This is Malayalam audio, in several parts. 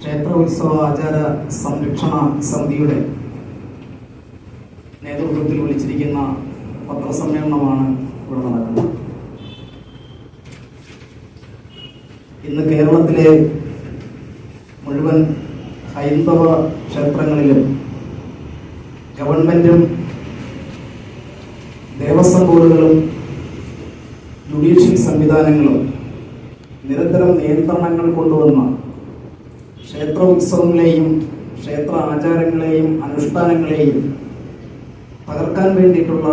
ക്ഷേത്ര ഉത്സവ ആചാര സംരക്ഷണ സമിതിയുടെ നേതൃത്വത്തിൽ വിളിച്ചിരിക്കുന്ന പത്രസമ്മേളനമാണ് ഇവിടെ നടക്കുന്നത്. ഇന്ന് കേരളത്തിലെ മുഴുവൻ ഹൈന്ദവ ക്ഷേത്രങ്ങളിലും ഗവൺമെന്റും ദേവസ്വം ബോർഡുകളും ജുഡീഷ്യൽ സംവിധാനങ്ങളും നിരന്തരം നിയന്ത്രണങ്ങൾ കൊണ്ടുവന്ന ക്ഷേത്ര ഉത്സവങ്ങളെയും ക്ഷേത്ര ആചാരങ്ങളെയും അനുഷ്ഠാനങ്ങളെയും തകർക്കാൻ വേണ്ടിയിട്ടുള്ള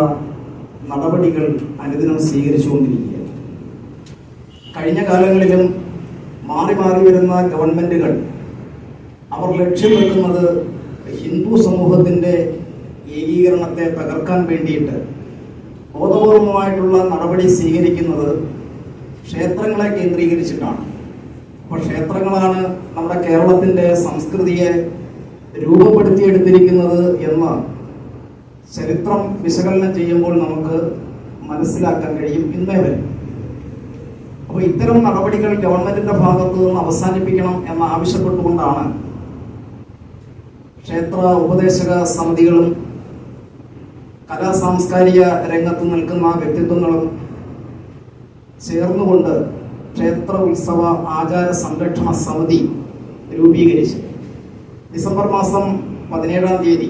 നടപടികൾ അനുദിനം സ്വീകരിച്ചുകൊണ്ടിരിക്കുകയാണ്. കഴിഞ്ഞ കാലങ്ങളിലും മാറി മാറി വരുന്ന ഗവൺമെന്റുകൾ അവർ ലക്ഷ്യം വെക്കുന്നത് ഹിന്ദു സമൂഹത്തിന്റെ ഏകീകരണത്തെ തകർക്കാൻ വേണ്ടിയിട്ട് ബോധപൂർവമായിട്ടുള്ള നടപടി സ്വീകരിക്കുന്നത് ക്ഷേത്രങ്ങളെ കേന്ദ്രീകരിച്ചിട്ടാണ്. അപ്പോൾ ക്ഷേത്രങ്ങളാണ് നമ്മുടെ കേരളത്തിന്റെ സംസ്കൃതിയെ രൂപപ്പെടുത്തിയെടുത്തിരിക്കുന്നത് എന്ന് ചരിത്രം വിശകലനം ചെയ്യുമ്പോൾ നമുക്ക് മനസ്സിലാക്കാൻ കഴിയും ഇന്നേ വരെ. അപ്പോൾ ഇത്തരം നടപടികൾ ഗവൺമെന്റിന്റെ ഭാഗത്തു നിന്ന് അവസാനിപ്പിക്കണം എന്ന് ആവശ്യപ്പെട്ടുകൊണ്ടാണ് ക്ഷേത്ര ഉപദേശക സമിതികളും കലാ സാംസ്കാരിക രംഗത്ത് നിൽക്കുന്ന വ്യക്തിത്വങ്ങളും ചേർന്നുകൊണ്ട് ക്ഷേത്ര ഉത്സവ ആചാര സംരക്ഷണ സമിതി രൂപീകരിച്ചു. ഡിസംബർ മാസം പതിനേഴാം തീയതി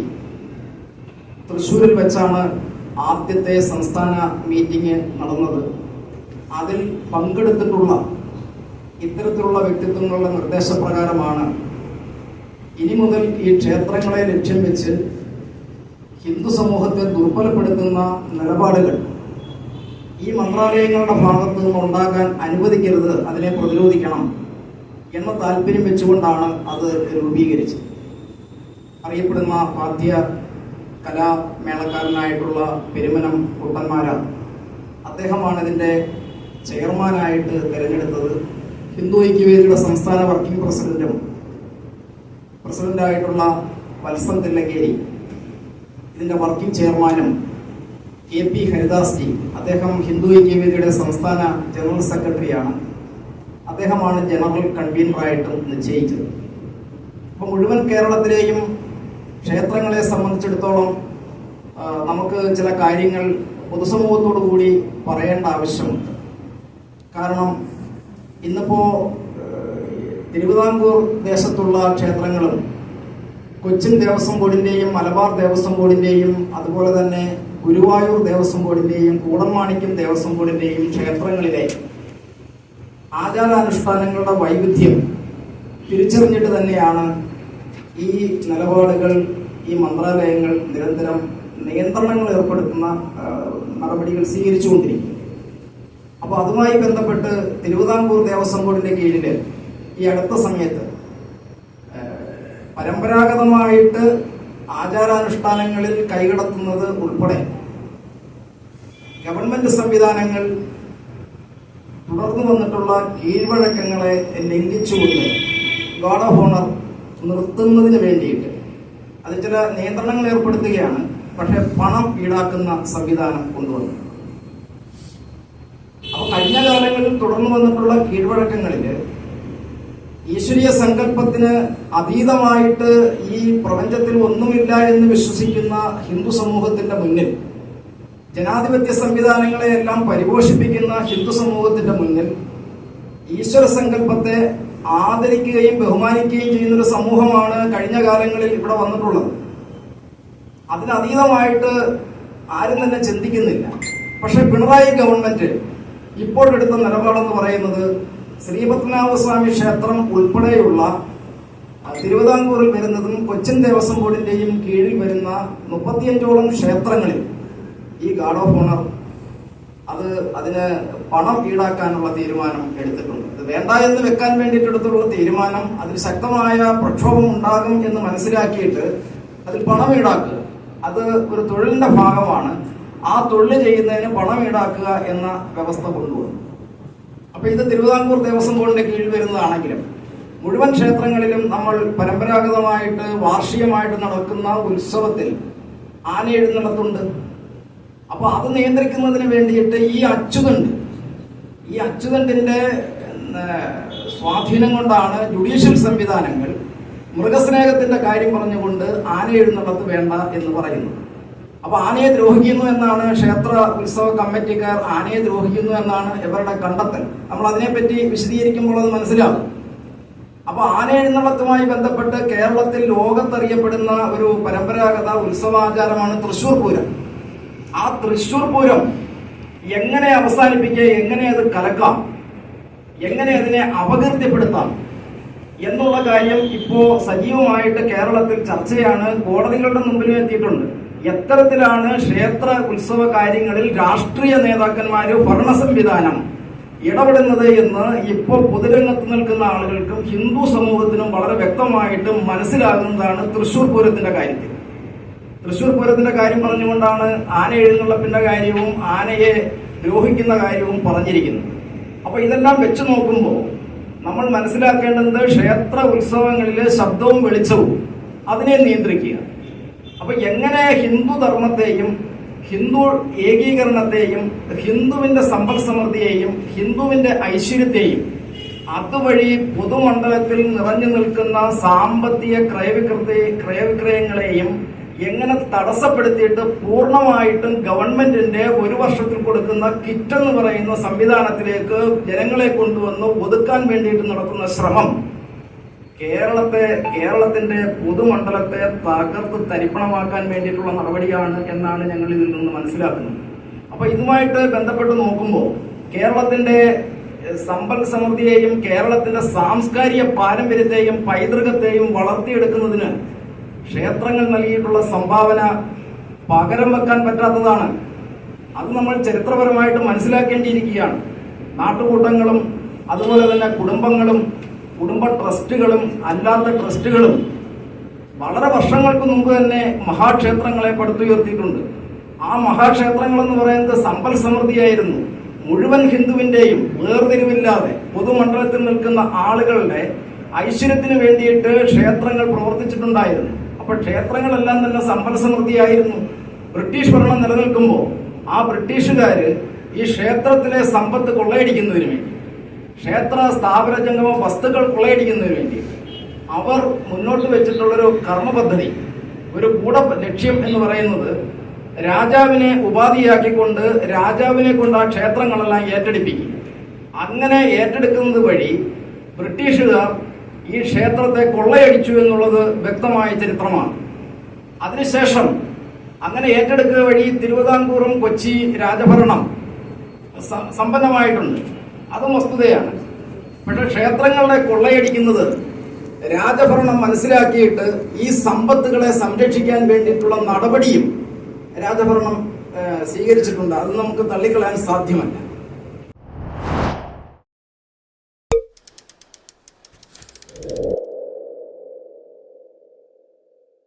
തൃശ്ശൂരിൽ വെച്ചാണ് ആദ്യത്തെ സംസ്ഥാന മീറ്റിംഗ് നടന്നത്. അതിൽ പങ്കെടുത്തിട്ടുള്ള ഇത്തരത്തിലുള്ള വ്യക്തിത്വങ്ങളുടെ നിർദ്ദേശപ്രകാരമാണ് ഇനി മുതൽ ഈ ക്ഷേത്രങ്ങളെ ലക്ഷ്യം വെച്ച് ഹിന്ദു സമൂഹത്തെ ദുർബലപ്പെടുത്തുന്ന നിലപാടുകൾ ഈ മന്ത്രാലയങ്ങളുടെ ഭാഗത്തു നിന്ന് ഉണ്ടാക്കാൻ അനുവദിക്കരുത് അതിനെ പ്രതിരോധിക്കണം എന്ന താല്പര്യം വെച്ചുകൊണ്ടാണ് അത് രൂപീകരിച്ചത്. അറിയപ്പെടുന്ന വാദ്യ കലാമേളക്കാരനായിട്ടുള്ള പെരുമനം കുട്ടന്മാരാണ് അദ്ദേഹമാണ് ഇതിന്റെ ചെയർമാനായിട്ട് തിരഞ്ഞെടുത്തത്. ഹിന്ദു ഐക്യവേദിയുടെ സംസ്ഥാന വർക്കിംഗ് പ്രസിഡന്റും പ്രസിഡന്റായിട്ടുള്ള വത്സൻ തില്ലങ്കേരി. ഇതിന്റെ വർക്കിംഗ് ചെയർമാനും കെ പി ഹരിദാസ് ജി അദ്ദേഹം ഹിന്ദു ഐക്യവേദിയുടെ സംസ്ഥാന ജനറൽ സെക്രട്ടറിയാണ്. അദ്ദേഹമാണ് ജനറൽ കൺവീനറായിട്ടും നിശ്ചയിച്ചത്. അപ്പോൾ മുഴുവൻ കേരളത്തിലെയും ക്ഷേത്രങ്ങളെ സംബന്ധിച്ചിടത്തോളം നമുക്ക് ചില കാര്യങ്ങൾ പൊതുസമൂഹത്തോടു കൂടി പറയേണ്ട ആവശ്യമുണ്ട്. കാരണം ഇന്നിപ്പോൾ തിരുവിതാംകൂർ ദേശത്തുള്ള ക്ഷേത്രങ്ങളും കൊച്ചിൻ ദേവസ്വം ബോർഡിന്റെയും മലബാർ ദേവസ്വം ബോർഡിന്റെയും അതുപോലെ തന്നെ ഗുരുവായൂർ ദേവസ്വം ബോർഡിന്റെയും കൂടമാണിക്യം ദേവസ്വം ബോർഡിന്റെയും ക്ഷേത്രങ്ങളിലെ ആചാരാനുഷ്ഠാനങ്ങളുടെ വൈവിധ്യം തിരിച്ചറിഞ്ഞിട്ട് തന്നെയാണ് ഈ നിലപാടുകൾ ഈ മന്ത്രാലയങ്ങൾ നിരന്തരം നിയന്ത്രണങ്ങൾ ഏർപ്പെടുത്തുന്ന നടപടികൾ സ്വീകരിച്ചുകൊണ്ടിരിക്കും അപ്പോൾ അതുമായി ബന്ധപ്പെട്ട് തിരുവിതാംകൂർ ദേവസ്വം ബോർഡിന്റെ കീഴിൽ ഈ അടുത്ത സമയത്ത് പരമ്പരാഗതമായിട്ട് ആചാരാനുഷ്ഠാനങ്ങളിൽ കൈകടത്തുന്നത് ഉൾപ്പെടെ ഗവൺമെന്റ് സംവിധാനങ്ങൾ തുടർന്നു വന്നിട്ടുള്ള കീഴ്വഴക്കങ്ങളെ ലംഘിച്ചുകൊണ്ട് ഗാർഡ് ഓഫ് ഓണർ നിർത്തുന്നതിന് വേണ്ടിയിട്ട് അത് ചില നിയന്ത്രണങ്ങൾ ഏർപ്പെടുത്തുകയാണ്. പക്ഷെ പണം ഈടാക്കുന്ന സംവിധാനം കൊണ്ടുവന്നു. അപ്പൊ കഴിഞ്ഞ കാലങ്ങളിൽ തുടർന്നു വന്നിട്ടുള്ള കീഴ്വഴക്കങ്ങളിൽ ഈശ്വരീയ സങ്കല്പത്തിന് അതീതമായിട്ട് ഈ പ്രപഞ്ചത്തിൽ ഒന്നുമില്ല എന്ന് വിശ്വസിക്കുന്ന ഹിന്ദു സമൂഹത്തിന്റെ മുന്നിൽ ജനാധിപത്യ സംവിധാനങ്ങളെ എല്ലാം പരിപോഷിപ്പിക്കുന്ന ഹിന്ദു സമൂഹത്തിന്റെ മുന്നിൽ ഈശ്വര സങ്കല്പത്തെ ആദരിക്കുകയും ബഹുമാനിക്കുകയും ചെയ്യുന്ന ഒരു സമൂഹമാണ് കഴിഞ്ഞ കാലങ്ങളിൽ ഇവിടെ വന്നിട്ടുള്ളത്. അതിനതീതമായിട്ട് ആരും തന്നെ ചിന്തിക്കുന്നില്ല. പക്ഷെ പിണറായി ഗവൺമെന്റ് ഇപ്പോഴെടുത്ത നിലപാടെന്ന് പറയുന്നത് ശ്രീപത്മനാഭസ്വാമി ക്ഷേത്രം ഉൾപ്പെടെയുള്ള തിരുവിതാംകൂറിൽ വരുന്നതും കൊച്ചിൻ ദേവസ്വം ബോർഡിന്റെയും കീഴിൽ വരുന്ന മുപ്പത്തിയഞ്ചോളം ക്ഷേത്രങ്ങളിൽ ഈ ഗാർഡ് ഓഫ് ഓണർ അത് അതിന് പണം ഈടാക്കാനുള്ള തീരുമാനം എടുത്തിട്ടുണ്ട്. വേണ്ട എന്ന് വെക്കാൻ വേണ്ടിയിട്ടെടുത്തുള്ള തീരുമാനം അതിൽ ശക്തമായ പ്രക്ഷോഭം ഉണ്ടാകും എന്ന് മനസ്സിലാക്കിയിട്ട് അതിൽ പണം ഈടാക്കുക. അത് ഒരു തൊഴിലിന്റെ ഭാഗമാണ്. ആ തൊഴിൽ ചെയ്യുന്നതിന് പണം ഈടാക്കുക എന്ന വ്യവസ്ഥ കൊണ്ടുവന്നു. അപ്പൊ ഇത് തിരുവിതാംകൂർ ദേവസ്വം ബോർഡിന്റെ കീഴിൽ വരുന്നതാണെങ്കിലും മുഴുവൻ ക്ഷേത്രങ്ങളിലും നമ്മൾ പരമ്പരാഗതമായിട്ട് വാർഷികമായിട്ട് നടക്കുന്ന ഉത്സവത്തിൽ ആന എഴുന്നള്ളത്തുണ്ട്. അപ്പൊ അത് നിയന്ത്രിക്കുന്നതിന് വേണ്ടിയിട്ട് ഈ അച്ചുതണ്ട് ഈ അച്ചുതണ്ടിന്റെ സ്വാധീനം കൊണ്ടാണ് ജുഡീഷ്യൽ സംവിധാനങ്ങൾ മൃഗസ്നേഹത്തിന്റെ കാര്യം പറഞ്ഞുകൊണ്ട് ആന എഴുന്നള്ളത്ത് വേണ്ട എന്ന് പറയുന്നത്. അപ്പൊ ആനയെ ദ്രോഹിക്കുന്നു എന്നാണ് ക്ഷേത്ര ഉത്സവ കമ്മിറ്റിക്കാർ ആനയെ ദ്രോഹിക്കുന്നു എന്നാണ് ഇവരുടെ കണ്ടെത്തൽ. നമ്മൾ അതിനെപ്പറ്റി വിശദീകരിക്കുമ്പോൾ അത് മനസ്സിലാവും. അപ്പൊ ആന എഴുന്നള്ളത്തുമായി ബന്ധപ്പെട്ട് കേരളത്തിൽ ലോകത്തറിയപ്പെടുന്ന ഒരു പരമ്പരാഗത ഉത്സവാചാരമാണ് തൃശൂർ പൂരം. ആ തൃശൂർ പൂരം എങ്ങനെ അവസാനിപ്പിക്കുക എങ്ങനെ അത് കലക്കാം എങ്ങനെ അതിനെ അപകീർത്തിപ്പെടുത്താം എന്നുള്ള കാര്യം ഇപ്പോ സജീവമായിട്ട് കേരളത്തിൽ ചർച്ചയാണ്. കോടതികളുടെ മുമ്പിലും എത്തിയിട്ടുണ്ട്. എത്തരത്തിലാണ് ക്ഷേത്ര ഉത്സവ കാര്യങ്ങളിൽ രാഷ്ട്രീയ നേതാക്കന്മാര് ഭരണ സംവിധാനം ഇടപെടുന്നത് എന്ന് ഇപ്പോൾ പൊതുരംഗത്ത് നിൽക്കുന്ന ആളുകൾക്കും ഹിന്ദു സമൂഹത്തിനും വളരെ വ്യക്തമായിട്ട് മനസ്സിലാകുന്നതാണ് തൃശൂർ പൂരത്തിന്റെ കാര്യത്തിൽ. തൃശൂർ പൂരത്തിന്റെ കാര്യം പറഞ്ഞുകൊണ്ടാണ് ആന എഴുന്നള്ളപ്പിന്റെ കാര്യവും ആനയെ ദ്രോഹിക്കുന്ന കാര്യവും പറഞ്ഞിരിക്കുന്നത്. അപ്പൊ ഇതെല്ലാം വെച്ച് നോക്കുമ്പോൾ നമ്മൾ മനസ്സിലാക്കേണ്ടത് ക്ഷേത്ര ഉത്സവങ്ങളിലെ ശബ്ദവും വെളിച്ചവും അതിനെ നിയന്ത്രിക്കുക അപ്പൊ എങ്ങനെ ഹിന്ദു ധർമ്മത്തെയും ഹിന്ദു ഏകീകരണത്തെയും ഹിന്ദുവിന്റെ സമ്പൽ സമൃദ്ധിയെയും ഹിന്ദുവിന്റെ ഐശ്വര്യത്തെയും അതുവഴി പൊതുമണ്ഡലത്തിൽ നിറഞ്ഞു നിൽക്കുന്ന സാമ്പത്തിക ക്രയവിക്രയ ക്രയവിക്രയങ്ങളെയും എങ്ങനെ തടസ്സപ്പെടുത്തിയിട്ട് പൂർണമായിട്ടും ഗവൺമെന്റിന്റെ ഒരു വർഷത്തിൽ കൊടുക്കുന്ന കിറ്റ് എന്ന് പറയുന്ന സംവിധാനത്തിലേക്ക് ജനങ്ങളെ കൊണ്ടുവന്ന് ഒതുക്കാൻ വേണ്ടിയിട്ട് നടത്തുന്ന ശ്രമം. കേരളത്തെ കേരളത്തിന്റെ പൊതുമണ്ഡലത്തെ തകർത്ത് തരിപ്പണമാക്കാൻ വേണ്ടിയിട്ടുള്ള നടപടിയാണ് എന്നാണ് ഞങ്ങൾ ഇതിൽ നിന്ന് മനസ്സിലാക്കുന്നത്. അപ്പൊ ഇതുമായിട്ട് ബന്ധപ്പെട്ട് നോക്കുമ്പോൾ കേരളത്തിന്റെ സമ്പൽ സമൃദ്ധിയെയും കേരളത്തിന്റെ സാംസ്കാരിക പാരമ്പര്യത്തെയും പൈതൃകത്തെയും വളർത്തിയെടുക്കുന്നതിന് ക്ഷേത്രങ്ങൾ നൽകിയിട്ടുള്ള സംഭാവന പകരം വെക്കാൻ പറ്റാത്തതാണ്. അത് നമ്മൾ ചരിത്രപരമായിട്ട് മനസ്സിലാക്കേണ്ടിയിരിക്കുകയാണ്. നാട്ടുകൂട്ടങ്ങളും അതുപോലെ തന്നെ കുടുംബങ്ങളും കുടുംബ ട്രസ്റ്റുകളും അല്ലാത്ത ട്രസ്റ്റുകളും വളരെ വർഷങ്ങൾക്ക് മുമ്പ് തന്നെ മഹാക്ഷേത്രങ്ങളെ പടുത്തുയർത്തിയിട്ടുണ്ട്. ആ മഹാക്ഷേത്രങ്ങൾ എന്ന് പറയുന്നത് സമ്പൽ സമൃദ്ധിയായിരുന്നു. മുഴുവൻ ഹിന്ദുവിന്റെയും വേർതിരിവില്ലാതെ പൊതുമണ്ഡലത്തിൽ നിൽക്കുന്ന ആളുകളുടെ ഐശ്വര്യത്തിന് വേണ്ടിയിട്ട് ക്ഷേത്രങ്ങൾ പ്രവർത്തിച്ചിട്ടുണ്ടായിരുന്നു. അപ്പൊ ക്ഷേത്രങ്ങളെല്ലാം തന്നെ സമ്പൽ സമൃദ്ധിയായിരുന്നു. ബ്രിട്ടീഷ് ഭരണം നിലനിൽക്കുമ്പോൾ ആ ബ്രിട്ടീഷുകാര് ഈ ക്ഷേത്രത്തിലെ സമ്പത്ത് കൊള്ളയടിക്കുന്നതിന് വേണ്ടി ക്ഷേത്ര സ്ഥാപന ജംഗമ വസ്തുക്കൾ കൊള്ളയടിക്കുന്നതിന് വേണ്ടി അവർ മുന്നോട്ട് വെച്ചിട്ടുള്ളൊരു കർമ്മ പദ്ധതി ഒരു കൂട ലക്ഷ്യം എന്ന് പറയുന്നത് രാജാവിനെ ഉപാധിയാക്കിക്കൊണ്ട് രാജാവിനെ കൊണ്ട് ആ ക്ഷേത്രങ്ങളെല്ലാം ഏറ്റെടുപ്പിക്കും. അങ്ങനെ ഏറ്റെടുക്കുന്നത് വഴി ബ്രിട്ടീഷുകാർ ഈ ക്ഷേത്രത്തെ കൊള്ളയടിച്ചു എന്നുള്ളത് വ്യക്തമായ ചരിത്രമാണ്. അതിനുശേഷം അങ്ങനെ ഏറ്റെടുക്കുക വഴി തിരുവിതാംകൂറും കൊച്ചി രാജഭരണം സമ്പന്നമായിട്ടുണ്ട്. അതും വസ്തുതയാണ്. പക്ഷെ ക്ഷേത്രങ്ങളെ കൊള്ളയടിക്കുന്നത് രാജഭരണം മനസ്സിലാക്കിയിട്ട് ഈ സമ്പത്തുകളെ സംരക്ഷിക്കാൻ വേണ്ടിയിട്ടുള്ള നടപടിയും രാജഭരണം സ്വീകരിച്ചിട്ടുണ്ട്. അത് നമുക്ക് തള്ളിക്കളയാൻ സാധ്യമല്ല.